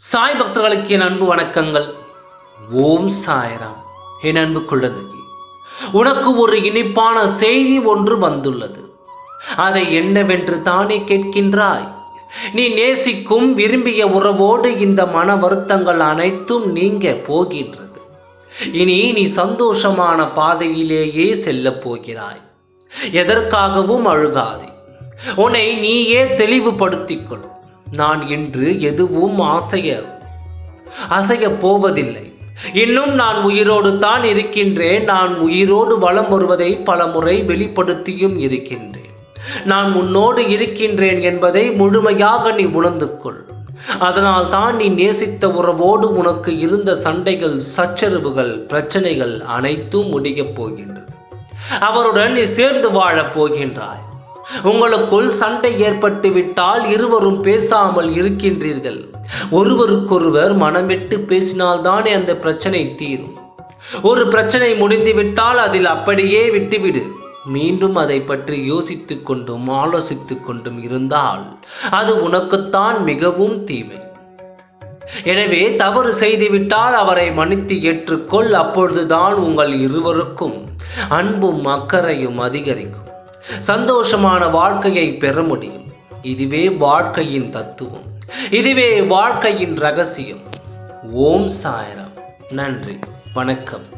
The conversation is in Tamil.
சாய் பக்தர்களுக்கு என் அன்பு வணக்கங்கள். ஓம் சாய்ராம். என் அன்பு குழந்தையே உனக்கு ஒரு இனிப்பான செய்தி ஒன்று வந்துள்ளது. அதை என்னவென்று தானே கேட்கின்றாய்? நீ நேசிக்கும் விரும்பிய உறவோடு இந்த மன வருத்தங்கள் அனைத்தும் நீங்க போகின்றது. இனி நீ சந்தோஷமான பாதையிலேயே செல்ல போகிறாய். எதற்காகவும் அழுகாதே. உன்னை நீயே தெளிவுபடுத்திக் கொள் நான் இன்று எதுவும் ஆசைய அசைய போவதில்லை. இன்னும் நான் உயிரோடு தான் இருக்கின்றேன். நான் உயிரோடு வலம் வருவதை பல முறை வெளிப்படுத்தியும் இருக்கின்றேன். நான் உன்னோடு இருக்கின்றேன் என்பதை முழுமையாக நீ உணர்ந்து கொள் அதனால் தான் நீ நேசித்த உறவோடு உனக்கு இருந்த சண்டைகள் சச்சரவுகள் பிரச்சனைகள் அனைத்தும் முடியப் போகின்றது அவருடன் நீ சேர்ந்து வாழப் போகின்றாய். உங்களுக்குள் சண்டை ஏற்பட்டு விட்டால் இருவரும் பேசாமல் இருக்கின்றீர்கள். ஒருவருக்கொருவர் மனம் விட்டு பேசினால்தானே அந்த பிரச்சனை தீரும். ஒரு பிரச்சனை முடிந்துவிட்டால் அதில் அப்படியே விட்டுவிடு. மீண்டும் அதை பற்றி யோசித்துக் கொண்டும் ஆலோசித்துக் கொண்டும் இருந்தால் அது உனக்குத்தான் மிகவும் தீமை. எனவே தவறு செய்துவிட்டால் அவரை மன்னித்து ஏற்றுக்கொள் அப்பொழுதுதான் உங்கள் இருவருக்கும் அன்பும் அக்கறையும் அதிகரிக்கும். சந்தோஷமான வாழ்க்கையை பெற முடியும். இதுவே வாழ்க்கையின் தத்துவம். இதுவே வாழ்க்கையின் ரகசியம். ஓம் சாயரம். நன்றி. வணக்கம்.